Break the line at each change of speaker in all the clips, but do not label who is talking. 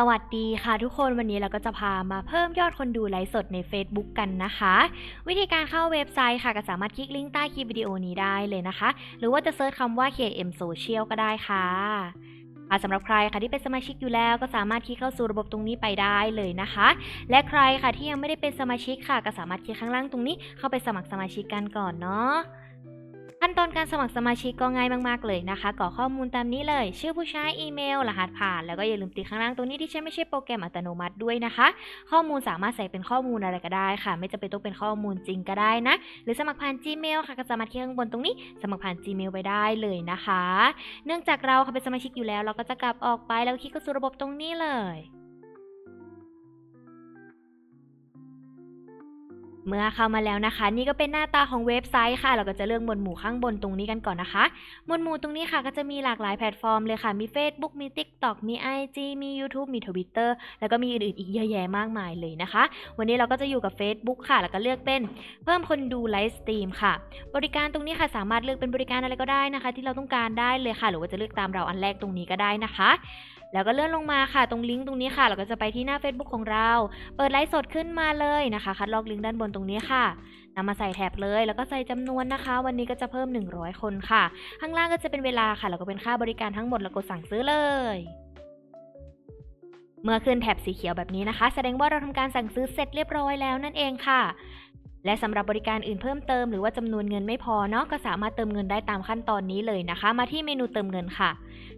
สวัสดีค่ะทุกคนวันนี้เราก็จะพามาเพิ่มยอดคนดูไลฟ์สดใน Facebook กันนะคะ วิธีการเข้าเว็บไซต์ค่ะก็สามารถคลิกลิงก์ใต้คลิปวิดีโอนี้ได้เลยนะคะ หรือว่าจะเซิร์ชคำว่า KM Social ก็ได้ค่ะอะสำหรับใครค่ะที่เป็นสมาชิกอยู่แล้วก็สามารถคลิกเข้าสู่ระบบตรงนี้ไปได้เลยนะคะ และใครค่ะที่ยังไม่ได้เป็นสมาชิกค่ะ ก็สามารถคลิกข้างล่างตรงนี้เข้าไปสมัครสมาชิกกันก่อนเนาะ ขั้นตอนการสมัครสมาชิกก็ง่ายมากๆเลยนะคะกรอกข้อมูลตามนี้เลย ชื่อผู้ใช้อีเมล รหัสผ่าน แล้วก็อย่าลืมติดข้างล่างตรงนี้ที่ใช้ไม่ใช่โปรแกรมอัตโนมัติด้วยนะคะ ข้อมูลสามารถใส่เป็นข้อมูลอะไรก็ได้ค่ะ ไม่จำเป็นต้องเป็นข้อมูลจริงก็ได้นะ หรือสมัครผ่าน Gmail ค่ะก็สามารถคลิกข้างบนตรงนี้ สมัครผ่าน Gmail ไปได้เลยนะคะ เนื่องจากเราเป็นสมาชิกอยู่แล้ว เราก็จะกลับออกไปแล้วคลิกเข้าสู่ระบบตรงนี้เลย เมื่อเข้ามาแล้วนะคะ นี่ก็เป็นหน้าตาของเว็บไซต์ค่ะ เราก็จะเลือกหมวดหมู่ข้างบนตรงนี้กันก่อนนะคะ หมวดหมู่ตรงนี้ค่ะก็จะมีหลากหลายแพลตฟอร์มเลยค่ะ มี Facebook มี TikTok มี IG มี YouTube มี Twitter แล้วก็มีอื่นๆอีกเยอะแยะมากมายเลยนะคะ วันนี้เราก็จะอยู่กับ Facebook ค่ะ แล้วก็เลือกเป็นเพิ่มคนดูไลฟ์สตรีมค่ะ บริการตรงนี้ค่ะสามารถเลือกเป็นบริการอะไรก็ได้นะคะ ที่เราต้องการได้เลยค่ะ หรือว่าจะเลือกตามเราอันแรกตรงนี้ก็ได้นะคะ แล้วก็เลื่อนลงมาค่ะ ตรงลิงก์ตรงนี้ค่ะ เราก็จะไปที่หน้า Facebook ของเรา เปิดไลฟ์สดขึ้นมาเลยนะคะ คัดลอกลิงก์ด้านบนตรงนี้ค่ะนำมาใส่แท็บเลย แล้วก็ใส่จำนวนนะคะ วันนี้ก็จะเพิ่ม 100 คนค่ะ ข้างล่างก็จะเป็นเวลาค่ะ แล้วก็เป็นค่าบริการทั้งหมด แล้วกดสั่งซื้อเลยเมื่อขึ้นแท็บสีเขียวแบบนี้นะคะ แสดงว่าเราทำการสั่งซื้อเสร็จเรียบร้อยแล้วนั่นเองค่ะ และสำหรับบริการอื่นเพิ่มเติมหรือว่าจำนวนเงินไม่พอเนาะก็สามารถเติมเงินได้ตามขั้นตอนนี้เลยนะคะ มาที่เมนูเติมเงินค่ะ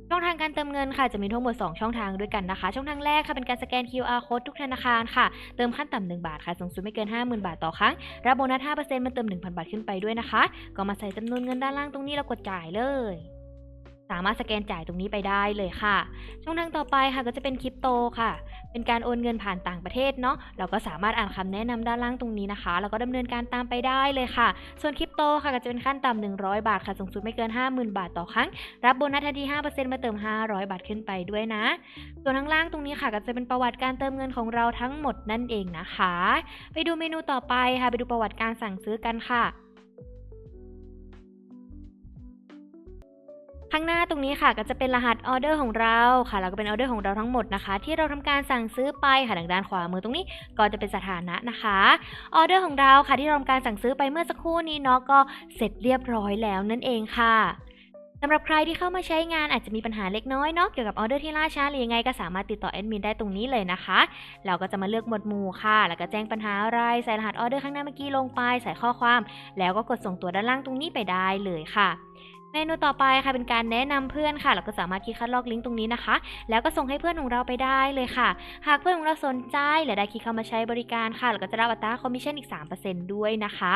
ช่องทางการเติมเงินค่ะจะมีทั้งหมด 2 ช่องทางด้วยกันนะคะ ช่องทางแรกค่ะเป็นการสแกน QR code ทุกธนาคารค่ะ เติมขั้นต่ำ1บาทค่ะสูงสุดไม่เกิน 50,000 บาทต่อครั้ง รับโบนัส5%มันเติม 1,000 บาทขึ้นไปด้วยนะคะ ก็มาใส่จำนวนเงินด้านล่างตรงนี้แล้วกดจ่ายเลย สามารถสแกนจ่ายตรงนี้ไปได้เลยค่ะ ช่องทางต่อไปค่ะก็จะเป็นคริปโตค่ะ เป็นการโอนเงินผ่านต่างประเทศเนาะ เราก็สามารถอ่านคำแนะนำด้านล่างตรงนี้นะคะ แล้วก็ดำเนินการตามไปได้เลยค่ะ ส่วนคริปโตค่ะก็จะเป็นขั้นต่ำ100 บาทค่ะ สูงสุดไม่เกิน 50,000 บาทต่อครั้ง รับโบนัสทันที5%มาเติม 500 บาทขึ้นไปด้วยนะ ส่วนข้างล่างตรงนี้ค่ะก็จะเป็นประวัติการเติมเงินของเราทั้งหมดนั่นเองนะคะ ไปดูเมนูต่อไปค่ะ ไปดูประวัติการสั่งซื้อกันค่ะ ข้างหน้าตรงนี้ค่ะก็จะเป็นรหัสออเดอร์ของเราค่ะแล้วก็เป็นออเดอร์ของเราทั้งหมดนะคะ ที่เราทำการสั่งซื้อไปค่ะทางด้านขวามือตรงนี้ก็จะเป็นสถานะนะคะออเดอร์ของเราค่ะที่เราทำการสั่งซื้อไปเมื่อสักครู่นี้เนาะก็เสร็จเรียบร้อยแล้วนั่นเองค่ะสำหรับใครที่เข้ามาใช้งานอาจจะมีปัญหาเล็กน้อยเนาะเกี่ยวกับออเดอร์ที่ล่าช้าหรือยังไงก็สามารถติดต่อแอดมินได้ตรงนี้เลยนะคะ เราก็จะมาเลือกหมวดหมู่ค่ะ แล้วก็แจ้งปัญหาอะไรใส่รหัสออเดอร์ข้างหน้าเมื่อกี้ลงไป ใส่ข้อความ แล้วก็กดส่งตัวด้านล่างตรงนี้ไปได้เลยค่ะ เมนูต่อไปค่ะเป็นการแนะนำเพื่อนค่ะ เราก็สามารถคลิกคัดลอกลิงก์ตรงนี้นะคะ แล้วก็ส่งให้เพื่อนของเราไปได้เลยค่ะ หากเพื่อนของเราสนใจหรือได้คลิกเข้ามาใช้บริการค่ะ เราก็จะรับอัตราคอมมิชชั่นอีก 3%ด้วยนะคะ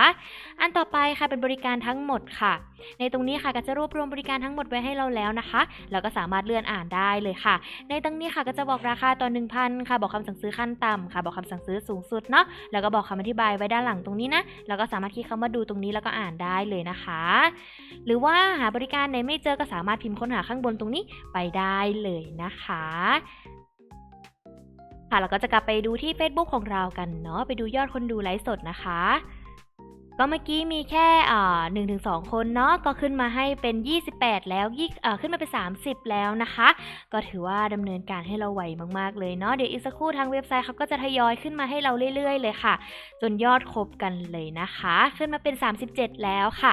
อันต่อไปค่ะเป็นบริการทั้งหมดค่ะ ในตรงนี้ค่ะก็จะรวบรวมบริการทั้งหมดไว้ให้เราแล้วนะคะ เราก็สามารถเลื่อนอ่านได้เลยค่ะ ในตรงนี้ค่ะก็จะบอกราคาต่อ1,000ค่ะ บอกคำสั่งซื้อขั้นต่ำค่ะ บอกคำสั่งซื้อสูงสุดเนาะ แล้วก็บอกคำอธิบายไว้ด้านหลังตรงนี้นะแล้วก็สามารถคลิกเข้ามาดูตรงนี้แล้วก็อ่านได้เลยนะคะ หรือว่าหาบริการไหนไม่เจอก็สามารถพิมพ์ค้นหาข้างบนตรงนี้ไปได้เลยนะคะค่ะเราก็จะกลับไปดูที่ Facebook ของเรากันเนาะไปดูยอดคนดูไลฟ์สดนะคะ ก็เมื่อกี้มีแค่หนึ่งถึงสองคนเนาะก็ขึ้นมาให้เป็น 28 แล้วยี่เอ่อขึ้นมาเป็น 30 แล้วนะคะ ก็ถือว่าดำเนินการให้เราไวมากๆเลยเนาะเดี๋ยวอีกสักครู่ทางเว็บไซต์เขาก็จะทยอยขึ้นมาให้เราเรื่อย ๆ เลยค่ะ จนยอดครบกันเลยนะคะ ขึ้นมาเป็น 37 แล้วค่ะ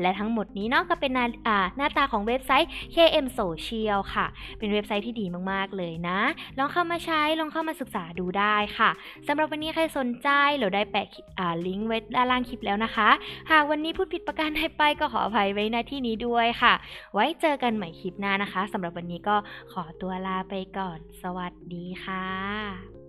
และทั้งหมดนี้เนาะก็เป็นหน้าาหน้าตาของเว็บไซต์ KM Social ค่ะ เป็นเว็บไซต์ที่ดีมากๆเลยนะ ลองเข้ามาใช้ลองเข้ามาศึกษาดูได้ค่ะสำหรับวันนี้ใครสนใจเราได้แปะอ่าลิงก์ไว้ด้านล่างคลิปแล้วนะคะ หากวันนี้พูดผิดประการใดไปก็ขออภัยไว้ณที่นี้ด้วยค่ะ ไว้เจอกันใหม่คลิปหน้านะคะสำหรับวันนี้ก็ขอตัวลาไปก่อน สวัสดีค่ะ